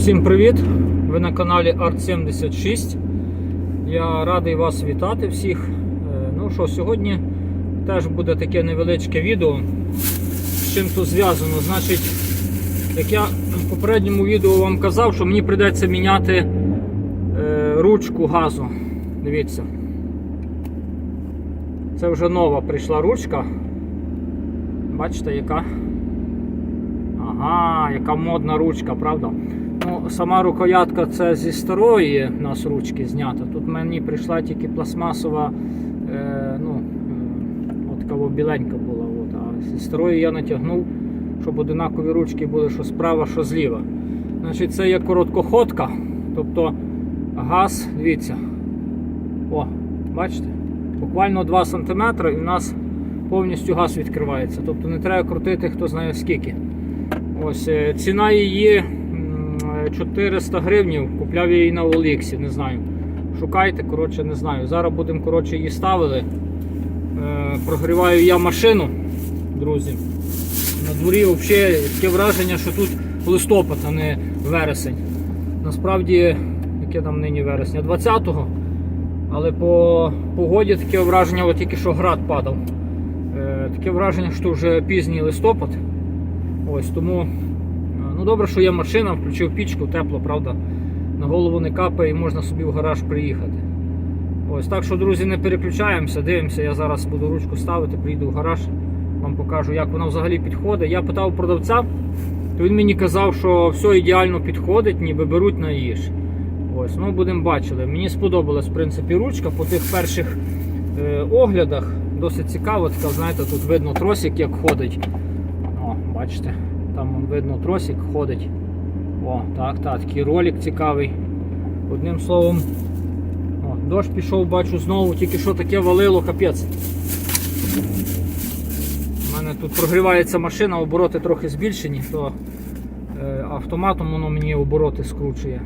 Всім привіт! Ви на каналі Art76. Я радий вас вітати всіх. Е, Ну що, сьогодні теж буде таке невеличке відео. З чим тут зв'язано. Значить, як я в попередньому відео вам казав, що мені прийдеться міняти е, ручку газу. Дивіться. Це вже нова прийшла ручка. Бачите, яка? Ага, яка модна ручка, правда? Ну, Сама рукоятка це зі старої у нас ручки знята. Тут мені прийшла тільки пластмасова, е, ну, е, от така біленька була. От. А зі старої я натягнув, щоб одинакові ручки були що справа, що зліва. Значить, Це є короткоходка, тобто газ, дивіться. О, бачите? Буквально 2 см і в нас повністю газ відкривається. Тобто не треба крутити хто знає скільки. Ось е, ціна її 400 гривнів. Купляв її на Оліксі, не знаю. Шукайте, коротше, не знаю. Зараз будемо коротше, її ставили. Е, прогріваю я машину, друзі. На дворі взагалі таке враження, що тут листопад, а не вересень. Насправді, яке там нині вересня? 20-го. Але по погоді таке враження, от тільки що град падав. Е, таке враження, що вже пізній листопад. Ось тому, ну добре, що є машина, включив пічку, тепло, правда. На голову не капає і можна собі в гараж приїхати. Ось так що, друзі, не переключаємося, дивимося, я зараз буду ручку ставити, приїду в гараж, вам покажу, як вона взагалі підходить. Я питав продавця, то він мені казав, що все ідеально підходить, ніби беруть на їж. Ось, ну будемо бачили. Мені сподобалась в принципі ручка по тих перших е, оглядах. Досить цікаво, така, знаєте, тут видно тросик, як ходить. О, бачите, там видно тросик ходить. О, так, так, такий ролик цікавий. Одним словом, о, дощ пішов, бачу знову, тільки що таке валило, капець. У мене тут прогрівається машина, обороти трохи збільшені, то е, автоматом воно мені обороти скручує.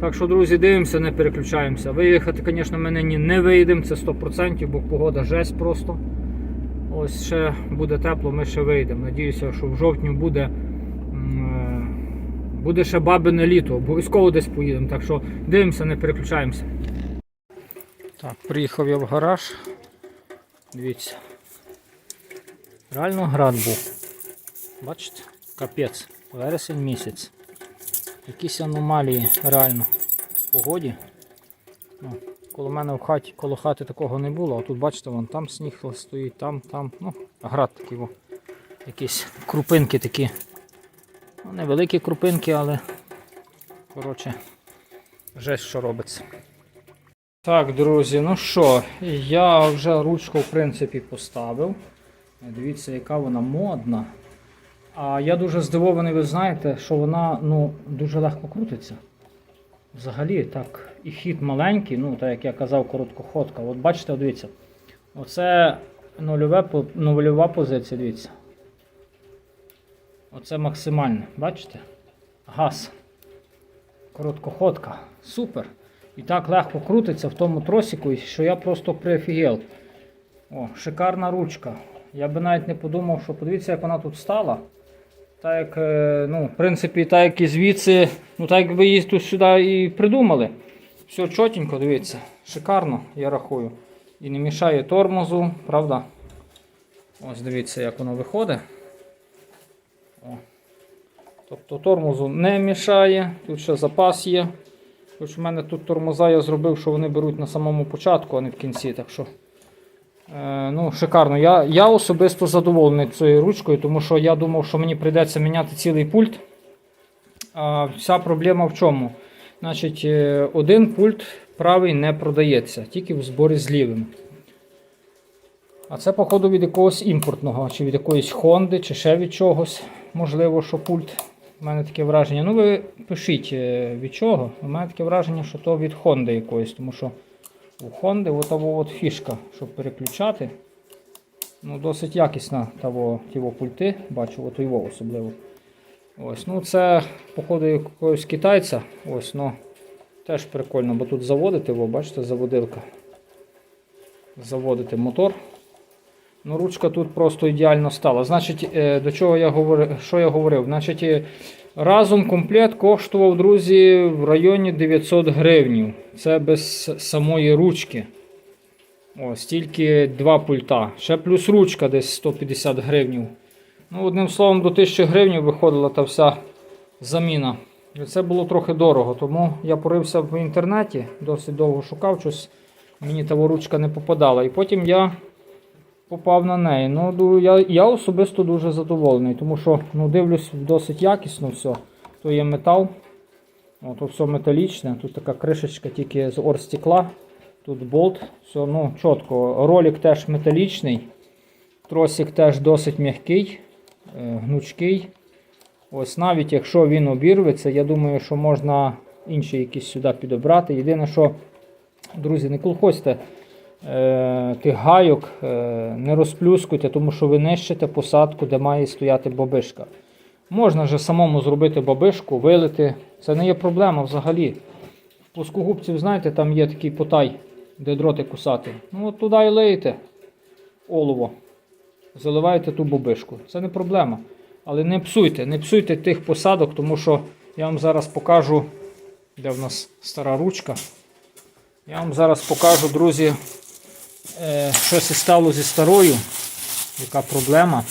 Так що, друзі, дивимося, не переключаємося. Виїхати, звісно, ми не вийдемо, це 100%, бо погода жесть просто. Ось ще буде тепло, ми ще вийдемо. Надіюся, що в жовтні буде е, буде ще бабине літо. Обов'язково десь поїдемо. Так що дивимося, не переключаємося. Так, приїхав я в гараж. Дивіться. Реально град був. Бачите? Капець. Вересень місяць. Якісь аномалії реально в погоді. Коло мене в хаті, коло хати такого не було, а тут бачите, вон там сніг стоїть, там, там. Ну, град такий. О. Якісь крупинки такі. Ну, невеликі крупинки, але коротше, жесть, що робиться. Так, друзі, ну що, я вже ручку в принципі поставив. Дивіться, яка вона модна. А я дуже здивований, ви знаєте, що вона ну, дуже легко крутиться. Взагалі, так, і хід маленький, ну, так як я казав, короткоходка. От бачите, дивіться. Оце нульове, нульова позиція, дивіться. Оце максимальне, бачите? Газ. Короткоходка. Супер. І так легко крутиться в тому тросику, що я просто прифігел. О, шикарна ручка. Я би навіть не подумав, що подивіться, як вона тут стала. Так як, е, ну, в принципі, так як і звідси, ну так якби її тут сюди і придумали. Все чотенько, дивіться, шикарно, я рахую. І не мішає тормозу, правда? Ось дивіться, як воно виходить. О. Тобто тормозу не мішає, тут ще запас є. Хоч в мене тут тормоза я зробив, що вони беруть на самому початку, а не в кінці. Так що ну, шикарно. Я, я особисто задоволений цією ручкою, тому що я думав, що мені прийдеться міняти цілий пульт. А вся проблема в чому? Значить, е, один пульт правий не продається, тільки в зборі з лівим. А це, походу, від якогось імпортного, чи від якоїсь Honda, чи ще від чогось. Можливо, що пульт. У мене таке враження. Ну, ви пишіть е, від чого. У мене таке враження, що то від Honda якоїсь, тому що. У Honda от того от фішка, щоб переключати. Ну, Досить якісна того, того пульти, бачу, от його особливо. Ось, ну Це, походу, якогось китайця. Ось, ну, Теж прикольно, бо тут заводити, його, бачите, заводилка. Заводити мотор. Ну, ручка тут просто ідеально стала. Значить, е, до чого я говорив, що я говорив? Значить, е, разом комплект коштував, друзі, в районі 900 гривень. Це без самої ручки. Ось тільки два пульта. Ще плюс ручка десь 150 гривень. Ну, одним словом, до 1000 гривень виходила та вся заміна. Це було трохи дорого, тому я порився в інтернеті, досить довго шукав щось. Мені та ручка не попадала. І потім я попав на неї. Ну, я, я особисто дуже задоволений, тому що ну, дивлюсь досить якісно все. То є метал. О, то все металічне. Тут така кришечка тільки з орстекла. Тут болт. Все ну, чітко. Ролик теж металічний. Тросик теж досить м'який, е, гнучкий. Ось навіть якщо він обірветься, я думаю, що можна інші якісь сюди підобрати. Єдине, що, друзі, не колхозьте е, тих гайок, е, не розплюскуйте, тому що ви нищите посадку, де має стояти бабишка. Можна же самому зробити бабишку, вилити. Це не є проблема взагалі. В плоскогубців, знаєте, там є такий потай, де дроти кусати. Ну от туди і лиєте олово. Заливаєте ту бабишку. Це не проблема. Але не псуйте, не псуйте тих посадок, тому що я вам зараз покажу, де в нас стара ручка. Я вам зараз покажу, друзі, е, що стало зі старою. Яка проблема.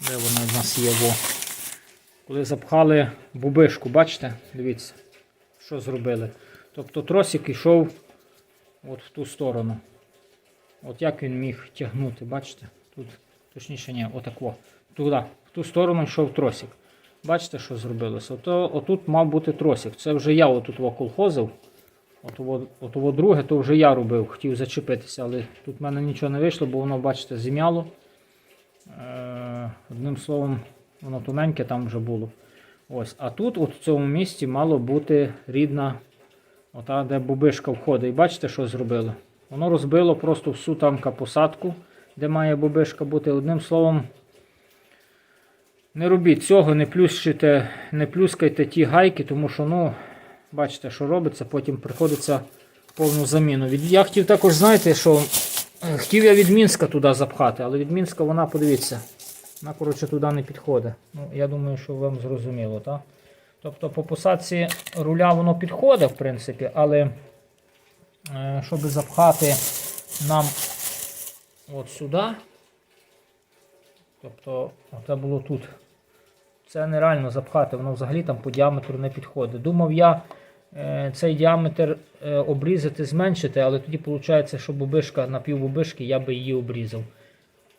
Де вона в нас є? Во. Коли запхали бубишку, бачите? Дивіться, що зробили. Тобто тросик йшов от в ту сторону. От як він міг тягнути, бачите? Тут, точніше, ні, отако. Туди, в ту сторону йшов тросик. Бачите, що зробилося? Ото, отут мав бути тросик. Це вже я отут колхозив. Отово, отово друге, то вже я робив, хотів зачепитися, але тут в мене нічого не вийшло, бо воно, бачите, зім'яло. Е, одним словом, воно тоненьке там вже було. Ось. А тут, от в цьому місці, мало бути рідна, ота, де бубишка входить. І бачите, що зробило? Воно розбило просто всю там посадку, де має бубишка бути. Одним словом, не робіть цього, не плющите, не плюскайте ті гайки, тому що, ну, бачите, що робиться, потім приходиться повну заміну. Я хотів також, знаєте, що хотів я від Мінська туди запхати, але від Мінська вона, подивіться, вона, коротше, туди не підходить. Ну, я думаю, що вам зрозуміло, так? Тобто по посадці руля воно підходить, в принципі, але е, щоб запхати нам от сюди, тобто це було тут. Це нереально запхати, воно взагалі там по діаметру не підходить. Думав я цей діаметр е, обрізати, зменшити, але тоді виходить, що бубишка на півбубишки я би її обрізав.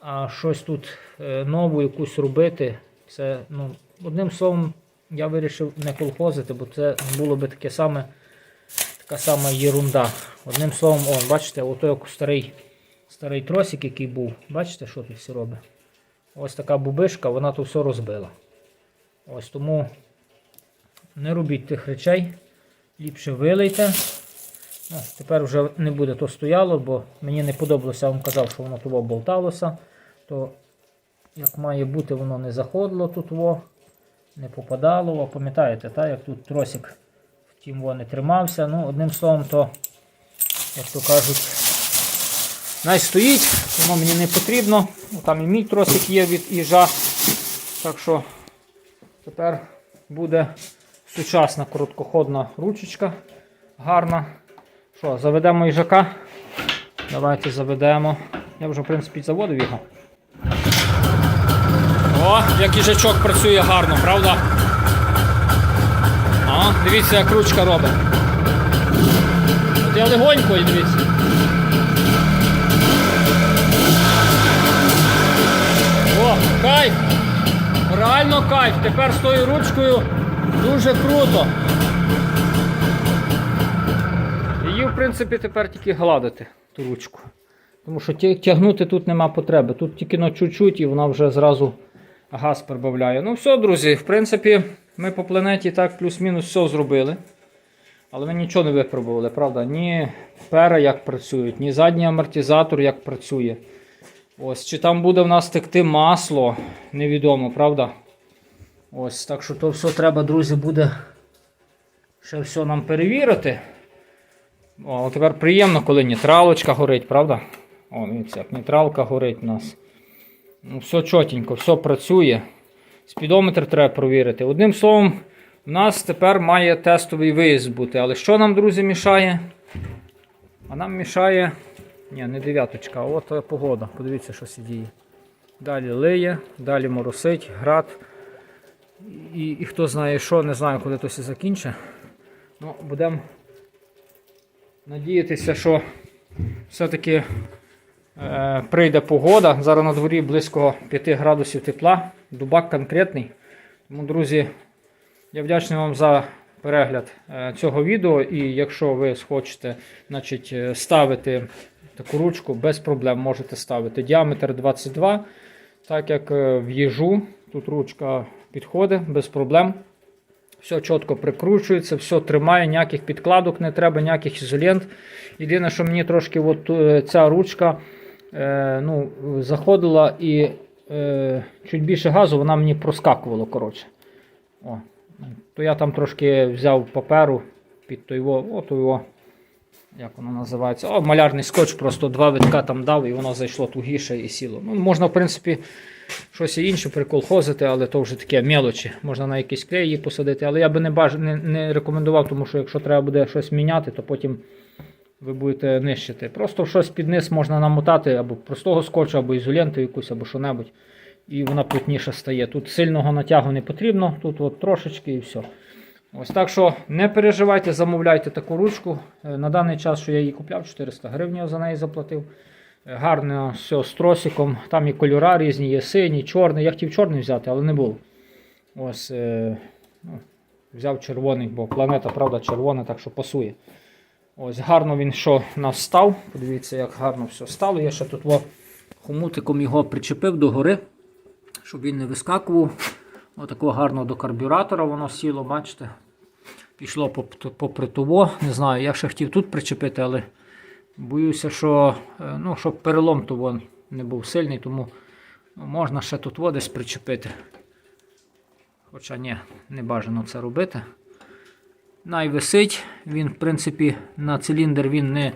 А щось тут е, нову якусь робити, це, ну, одним словом, я вирішив не колхозити, бо це було би таке саме, така сама єрунда. Одним словом, о, бачите, ото як старий, старий тросик, який був. Бачите, що тут все робить? Ось така бубишка, вона тут все розбила. Ось тому не робіть тих речей. Ліпше вилийте. Тепер вже не буде то стояло, бо мені не подобалося, я вам казав, що воно того болталося. То як має бути, воно не заходило тут, во, не попадало. Пам'ятаєте, та, як тут тросик втім во не тримався. Ну, одним словом, то, як то кажуть, най стоїть, воно мені не потрібно. Ну, Там і мій тросик є від їжа. Так що Тепер буде сучасна короткоходна ручечка. Гарна. Що, заведемо їжака? Давайте заведемо. Я вже, в принципі, заводив його. О, як їжачок працює гарно, правда? А, дивіться, як ручка робить. От я легонько і дивіться. О, кайф! Реально кайф. Тепер з тою ручкою дуже круто. Її, в принципі, тепер тільки гладити ту ручку. Тому що тягнути тут нема потреби. Тут тільки на чуть-чуть і вона вже зразу газ прибавляє. Ну все, друзі, в принципі, ми по планеті так плюс-мінус все зробили. Але ми нічого не випробували, правда? Ні пера як працюють, ні задній амортизатор як працює. Ось, чи там буде в нас текти масло, невідомо, правда? Ось, так що то все треба, друзі, буде ще все нам перевірити. О, тепер приємно, коли нейтралочка горить, правда? О, дивіться, як нейтралка горить у нас. Ну, все чотенько, все працює. Спідометр треба провірити. Одним словом, у нас тепер має тестовий виїзд бути. Але що нам, друзі, мішає? А нам мішає. Ні, не дев'яточка, а от е, погода. Подивіться, що сидіє. Далі лиє, далі моросить, град. І, і хто знає що, не знаю, коли то все закінчить. Ну, будемо надіятися, що все-таки е, прийде погода. Зараз на дворі близько 5 градусів тепла. Дубак конкретний. Тому, друзі, я вдячний вам за перегляд е, цього відео. І якщо ви схочете значить, е, ставити таку ручку, без проблем можете ставити. Діаметр 22, так як е, в їжу, тут ручка підходить без проблем. Все чітко прикручується, все тримає, ніяких підкладок не треба, ніяких ізолент. Єдине, що мені трошки от, е, ця ручка е, ну, заходила і е, чуть більше газу вона мені проскакувала. О, то я там трошки взяв паперу під той о, той во, як воно називається? О, малярний скотч, просто два витка там дав і воно зайшло тугіше і сіло. Ну, можна, в принципі, щось інше приколхозити, але то вже таке мелочі. Можна на якийсь клей її посадити, але я би не, баж... не, не рекомендував, тому що якщо треба буде щось міняти, то потім ви будете нищити. Просто щось під низ можна намотати або простого скотчу, або ізоленту якусь, або що-небудь. І вона плотніше стає. Тут сильного натягу не потрібно, тут от трошечки і все. Ось так що не переживайте, замовляйте таку ручку. Е, На даний час, що я її купляв, 400 гривень за неї заплатив. Гарно все з тросиком. Там і кольора різні, є синій, чорний. Я хотів чорний взяти, але не було. Ось е, ну, взяв червоний, бо планета, правда, червона, так що пасує. Ось гарно він що нас став. Подивіться, як гарно все стало. Я ще тут во, хомутиком його причепив до гори, щоб він не вискакував. Отако гарно до карбюратора воно сіло, бачите. Пішло поп- попри того. Не знаю, я ще хотів тут причепити, але боюся, що е, ну, щоб перелом того не був сильний, тому можна ще тут во десь причепити. Хоча ні, не бажано це робити. Най висить, він, в принципі, на циліндр він не,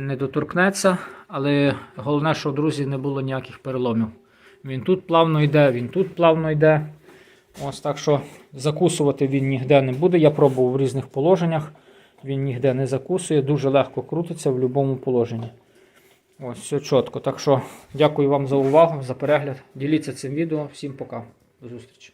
не доторкнеться, але головне, що, друзі, не було ніяких переломів. Він тут плавно йде, він тут плавно йде. Ось так що закусувати він ніде не буде. Я пробував в різних положеннях. Він ніде не закусує, дуже легко крутиться в будь-якому положенні. Ось, все чітко. Так що дякую вам за увагу, за перегляд. Діліться цим відео. Всім пока. До зустрічі.